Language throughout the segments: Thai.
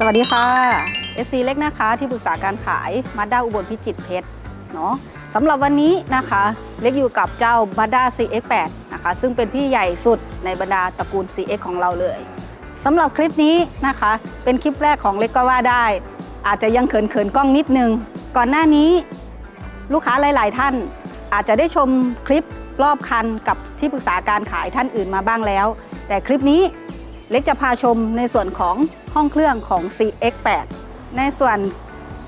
สวัสดีค่ะ SC เล็กนะคะที่ปรึกษาการขายมาด้าอุบลพิจิตรเพชรเนาะสำหรับวันนี้นะคะ เล็กอยู่กับเจ้า Mazda CX-8 นะคะ ซึ่งเป็นพี่ใหญ่สุดในบรรดาตระกูล CX ของเราเลยสำหรับคลิปนี้นะคะ เป็นคลิปแรกของเล็กก็ว่าได้ อาจจะยังเขินเขินๆกล้องนิดนึง ก่อนหน้านี้ลูกค้าหลายๆท่าน อาจจะได้ชมคลิปรอบคันกับที่ปรึกษาการขายท่านอื่นมาบ้างแล้ว แต่คลิปนี้ เล็กจะพาชมในส่วนของห้องเครื่องของ CX8 ในส่วน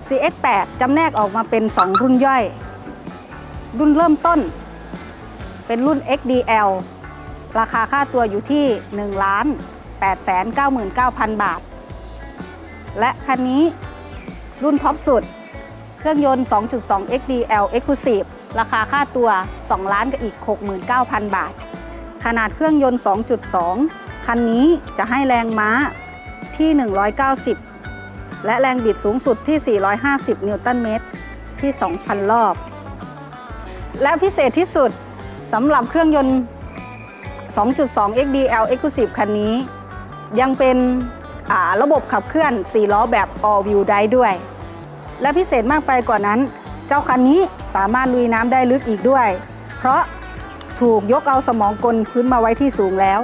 CX8 จำแนกออกมาเป็น 2 รุ่นย่อย รุ่นเริ่มต้น เป็นรุ่น XDL ราคาค่าตัวอยู่ที่ 1 ล้าน899,000 บาท และคันนี้รุ่นท็อปสุด เครื่องยนต์ 2.2 XDL Exclusive ราคาค่าตัว 2 ล้านกับอีก 69,000 บาท ขนาดเครื่องยนต์ 2.2 คันนี้จะให้แรงม้าที่ 190 และแรงบิดสูงสุดที่ 450 นิวตันเมตรที่ 2,000 รอบ และพิเศษที่สุดสำหรับเครื่องยนต์ 2.2 XDL Exclusive คันนี้ ยังเป็นระบบขับเคลื่อน 4 ล้อแบบ All Wheel Drive ด้วย และพิเศษมากไปกว่านั้น เจ้าคันนี้สามารถลุยน้ำได้ลึกอีกด้วย เพราะถูกยกเอาสมองกลพื้นมาไว้ที่สูงแล้ว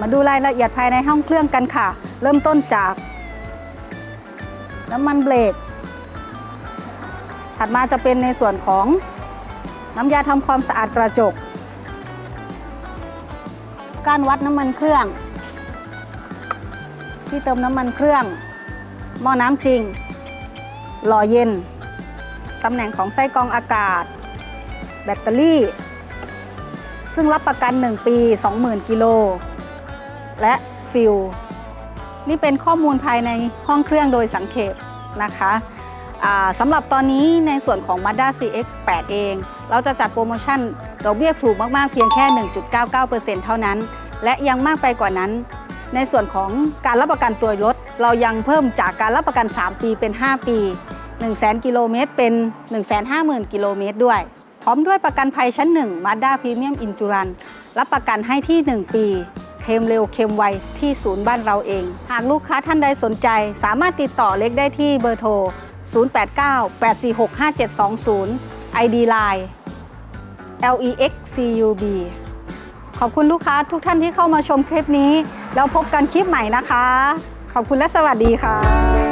มาดูรายละเอียดภายในห้องเครื่องกันค่ะ เริ่มต้นจาก น้ำมันเบรก ถัดมาจะเป็นในส่วนของน้ำยาทำความสะอาดกระจก การวัดน้ำมันเครื่อง ที่เติมน้ำมันเครื่องหม้อน้ำจริง หล่อเย็น ตำแหน่งของไส้กรองอากาศ แบตเตอรี่ ซึ่งรับประกัน 1 ปี 20,000 กิโล และฟิลนี่เป็นข้อมูลภายในห้องเครื่องโดยสังเขปนะคะสำหรับตอนนี้ในส่วนของ Mazda CX-8 เอง เราจะจัดโปรโมชั่นดอกเบี้ยถูกมาก ๆ เพียงแค่ 1.99%เท่านั้น และยังมากไปกว่านั้น ในส่วนของการรับประกันตัวรถ เรายังเพิ่มจากการรับประกัน 3 ปีเป็น 5 ปี 100,000 กิโลเมตรเป็น 150,000 กิโลเมตรด้วย พร้อมด้วยประกันภัยชั้น 1 Mazda Premium Insurance รับประกันให้ที่ 1 ปี เคลมเร็วเคลมไวที่ศูนย์บ้านเราเอง หากลูกค้าท่านใดสนใจ สามารถติดต่อเล็กได้ที่เบอร์โทร 089-846-5720 ID Line LEXCUB ขอบคุณลูกค้าทุกท่านที่เข้ามาชมคลิปนี้ แล้วพบกันคลิปใหม่นะคะ ขอบคุณและสวัสดีค่ะ